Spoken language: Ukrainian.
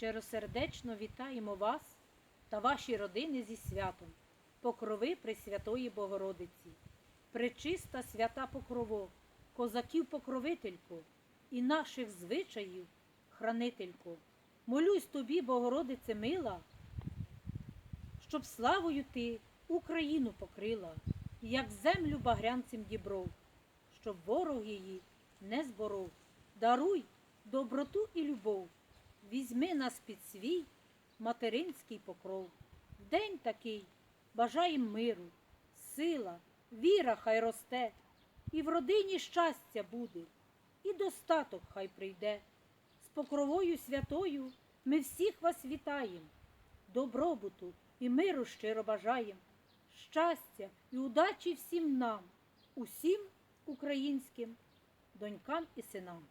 Щиросердечно вітаємо вас та ваші родини зі святом, покрови Пресвятої Богородиці, пречиста свята покрово, козаків покровителько і наших звичаїв хранителько. Молюсь тобі, Богородице мила, щоб славою ти Україну покрила, як землю багрянцем дібров, щоб ворог її не зборов. Даруй доброту і любов, візьми нас під свій материнський покров. В день такий бажаєм миру, сила, віра хай росте, і в родині щастя буде, і достаток хай прийде. З покровою святою ми всіх вас вітаєм, добробуту і миру щиро бажаєм, щастя і удачі всім нам, усім українським донькам і синам.